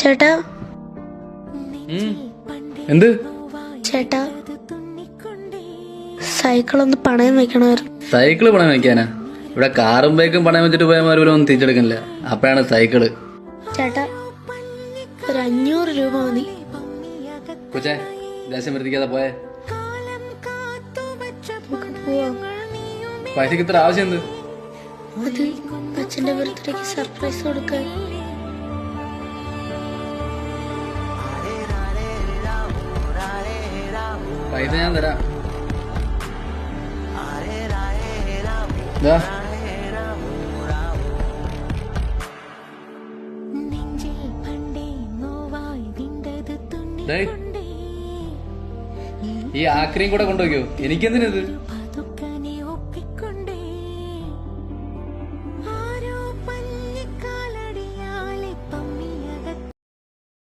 ചേട്ടാ? എന്ത്? ചേട്ടാ സൈക്കിൾ ഒന്ന് പണയം വെക്കണമായിരുന്നു സൈക്കിൾ പണയം വെക്കാനാ? ഇവിടെ കാറും ബൈക്കും പണയം വെച്ചിട്ട് പോയാൽ പോലും ഒന്നും തിരിച്ചെടുക്കണില്ല. അപ്പോഴാണ് സൈക്കിൾ. ചേട്ടാ ഒരു അഞ്ഞൂറ് രൂപ മതി. കൊച്ചേ ദേശം വരുത്തിക്കാതെ പോയേ. പോവാം. പൈസക്ക് ഇത്ര ആവശ്യം എന്ത്? അച്ഛന്റെ ബർത്ത്ഡേക്ക് സർപ്രൈസ് കൊടുക്കാൻ. പൈസ ഞാൻ തരാം ഈ ആക്രിയും കൂടെ കൊണ്ടുപോയോ എനിക്കെന്തിനത്?